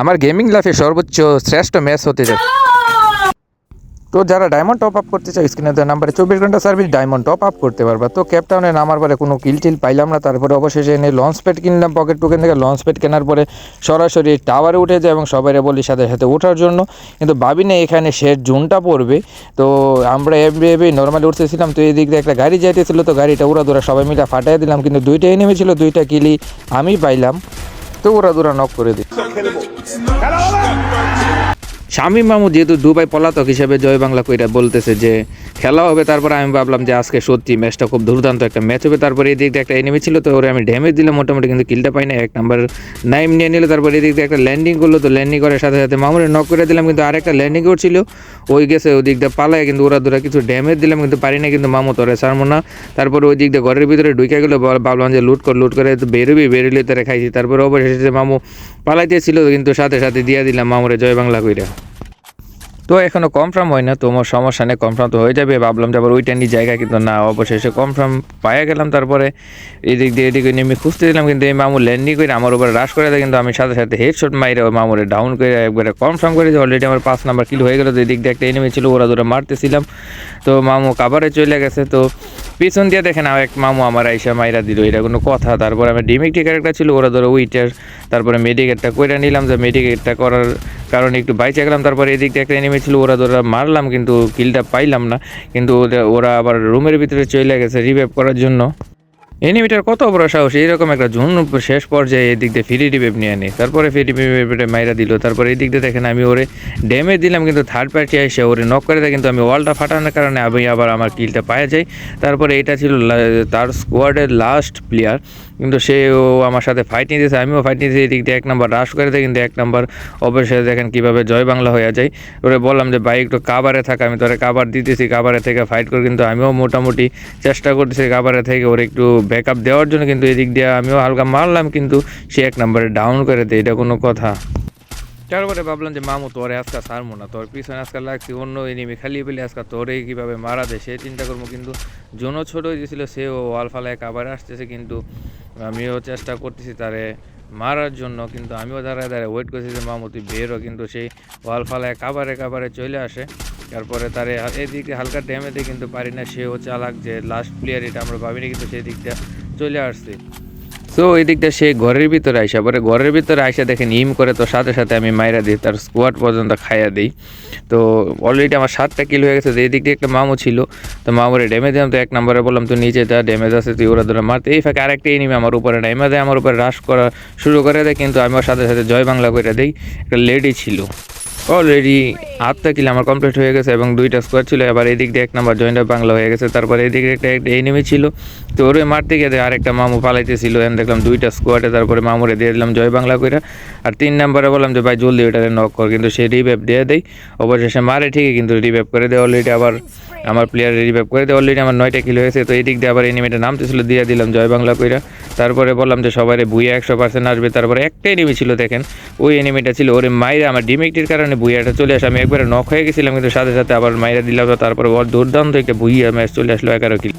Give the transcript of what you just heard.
আমার গেমিং লাইফে সর্বোচ্চ শ্রেষ্ঠ ম্যাচ হতে যায় তো যারা ডায়মন্ড টপ আপ করতে চাও স্ক্রিনে দেওয়া নাম্বারে চব্বিশ ঘণ্টা সার্ভিস ডায়মন্ড টপ আপ করতে পারবা। তো ক্যাপটাউনে নামার পরে কোনো কিল টিল পাইলাম না, তারপরে অবশেষে এনে লঞ্চ প্যাড কিনলাম পকেট টোকেন থেকে লঞ্চ প্যাড কেনার পরে সরাসরি টাওয়ারে উঠে যায় এবং সবাই বলি সাথে সাথে ওঠার জন্য। কিন্তু ভাবি না এখানে শেষ জোনটা পড়বে, তো আমরা এমবি নর্মালি উঠতেছিলাম, তো এই দিক দিয়ে একটা গাড়ি যাইতেছিল, তো গাড়িটা উড়া দুরা সবাই মিলে ফাটাই দিলাম, কিন্তু দুইটা এনিমি ছিল, দুইটা কিলি আমি পাইলাম। তো ওরা দুরা নক করে দিই Hello, শামীম মামু যেহেতু দুবাই পলাতক হিসেবে জয় বাংলা কইরা বলতেছে যে খেলা হবে, তারপর আমি ভাবলাম যে আজকে সত্যি ম্যাচটা খুব দুর্দান্ত একটা ম্যাচ হবে। তারপরে এই দিক দিয়ে একটা এনিমি ছিল, তো ওরে আমি ড্যামেজ দিলাম মোটামুটি, কিন্তু কিলটা পাই না এক নাম্বার নাইম নিয়ে নিল, তারপরে এই দিক দিয়ে একটা ল্যান্ডিং করল, তো ল্যান্ডিং করার সাথে সাথে মামুরে নক করে দিলাম, কিন্তু আরেকটা ল্যান্ডিং করছিল। ওই গেছে ওই দিক দিয়ে পালায়, কিন্তু ওরা দুরা কিছু ড্যামেজ দিলাম, কিন্তু পারি না কিন্তু মামু তোরে সারমো না। তারপরে ওই দিক দিয়ে ঘরের ভিতরে ঢুকে গেলো, বল- ভাবলাম যে লুট কর লুট করে বেরোবি, বেরোলে তারা খাইছি। তারপরে অবশেষে মামু পালাইতেছিল, কিন্তু সাথে সাথে দিয়ে দিলাম মামুরে জয় বাংলা কইরা। তো এখনও কনফার্ম হয় না তোমার সমস্যা নেই কনফার্ম তো হয়ে যাবে। ভাবলাম যে আবার ওইটা নিয়ে জায়গা কিন্তু না, অবশেষে কনফার্ম পাইয়া গেলাম তারপরে। এদিক দিয়ে এদিকে নেমে খুঁজতে দিলাম, কিন্তু এই মামু ল্যান্ডিং করে আমার উপরে রাশ করে দেয়, কিন্তু আমি সাথে সাথে হেডশট মাইরে ওই মামুরে ডাউন করে একবারে কনফার্ম করে অলরেডি আমার পাঁচ নাম্বার কিল হয়ে গেলো, তো এদিক দিয়ে একটা এনিমি ছিল, ওরা ধরে মারতেছিলাম। তো মামু কাবারে চলে গেছে, তো পিছন দিয়ে দেখেন আমার এক মামু আমার আইসা মাইরা দিল, এটা কোনো কথা। তারপর আমার ডিমিক ক্যারেক্টার ছিল, ওরা ধরো উইটার। তারপরে মেডিকেটটা কইরা নিলাম যে মেডিকেটটা করার কারণে একটু বাইচে গেলাম। তারপরে এদিক দিয়ে একটা এনিমি ছিল, ওরা ধরো মারলাম কিন্তু কিলটা পাইলাম না। কিন্তু ওরা আবার রুমের ভিতরে চলে গেছে রিভাইভ করার জন্য। এনিমিটার কত বড় সাহস? এইরকম একটা জুন শেষ পর্যায়ে এদিক দিয়ে ফ্রি রিভেভ নিয়ে আনি তারপরে ফ্রি রিভেভে মাইরা দিল। তারপরে দিক দিয়ে দেখেন আমি ওরে ড্যামেজ দিলাম, কিন্তু থার্ড পার্টি এসে ওরে নক করে দেয়, কিন্তু আমি ওয়ালটা ফাটানোর কারণে আমি আবার আমার কিলটা পাওয়া যাই তারপরে এটা ছিল তার স্কোয়াডের লাস্ট প্লেয়ার কিন্তু সে ও আমার সাথে ফাইট নিতেছে আমিও ফাইট নিতেছি এদিক দিয়ে এক নাম্বার করে দেয় কিন্তু এক নাম্বার অবশ্যই দেখেন কীভাবে জয় বাংলা হয়ে যায়। ওরে বললাম যে, ভাই, একটু কাবারে থাক, আমি তোরে কাবার দিতেছি কাবারে থেকে ফাইট করে। কিন্তু আমিও মোটামুটি চেষ্টা করতেছি কাবারে থেকে ওর একটু ব্যাকআপ দেওয়ার জন্য, কিন্তু এদিক দিয়ে আমিও হালকা মারলাম, কিন্তু সে এক নম্বরে ডাউন করে দেয়, এটা কোনো কথা। তারপরে ভাবলাম যে, মামু, তোরে আজকে সারমো না, তোর পিছনে আজকে লাগছি অন্য এনিমি খালি পেলে আজকে তোরে কীভাবে মারা দেয়, সে চিন্তা করব। কিন্তু জোনও ছোট হয়ে গেছিল, সেও ওয়াল ফালায় কাবার আসতেছে, কিন্তু আমিও চেষ্টা করতেছি তারে মারার জন্য, কিন্তু আমিও দাঁড়ায় দাঁড়ায় ওয়েট করছি যে মামতি বেরও বেরো কিন্তু সেই ওয়াল ফালায় কাবারে কাবারে চলে আসে। তারপরে তারে এদিকে হালকা ড্যামেতে কিন্তু পারি না সেও চালাক যে লাস্ট প্লেয়ার এটা আমরা ভাবিনি কিন্তু সেই দিকটা চলে আসছে। সো ওই দিকটা সে ঘরের ভিতরে আইসা, পরে ঘরের ভিতরে আইসা দেখেন ইম করে তো সাথে সাথে আমি মাইরা দিই, তার স্কোয়াড পর্যন্ত খাইয়া দিই। তো অলরেডি আমার সাতটা কিল হয়ে গেছে, তো এই দিক দিয়ে একটা মামু ছিল। তো মামুরে ড্যামেজ দিলাম, তো এক নম্বরে বললাম তো নিচে যা ড্যামেজ আছে, তুই ওরা ধরে মারতে। এই ফাঁকে আরেকটা এনিমি আমার উপরে ড্যামেজ দেয়, আমার উপরে রাশ করা শুরু করে দেয়, কিন্তু আমি সাথে সাথে জয় বাংলা করে দিই। একটা লেডি ছিল। অলরেডি আটটা কিল আমার কমপ্লিট হয়ে গেছে এবং দুইটা স্কোয়ার ছিল, এবার এদিক দিয়ে এক নাম্বার জয়েন্ট বাংলা হয়ে গেছে, তারপরে এদিকে একটা একটা এনিমি ছিল। তো ওরে মারতে দেখে আরেকটা মামু পালাইতেছিল এন দেখলাম দুইটা স্কোয়াডে তারপরে মামুরে দিয়ে দিলাম জয় বাংলা কইরা। আর তিন নাম্বারে বললাম যে, ভাই, জলদি ওইটারে নক কর, কিন্তু সে রিভেভ দিয়ে দেয় অবশেষে মারে ঠিকই, কিন্তু রিভেভ করে দেয় অলরেডি আবার আমার প্লেয়ার রিভেভ করে দেয় অলরেডি আমার নয়টা কিলো হয়েছে তো এই দিক দিয়ে আবার এনিমিটা নামতেছিল, দিয়ে দিলাম জয় বাংলা কইরা। তারপরে বললাম যে সবাই ভুইয়া একশো পার্সেন্ট আসবে। তারপরে একটা এনিমি ছিল, দেখেন, ওই এনিমিটা ছিল, ওরে মাইরা, আমার ডিমেকটির কারণে ভুইয়াটা চলে আসে। আমি একবারে নখ হয়ে গেছিলাম, কিন্তু সাথে সাথে আবার মাইরা দিলাম তারপরে দুর্দান্ত একটা ভুইয়া ম্যাচ চলে আসলো এগারো কিলো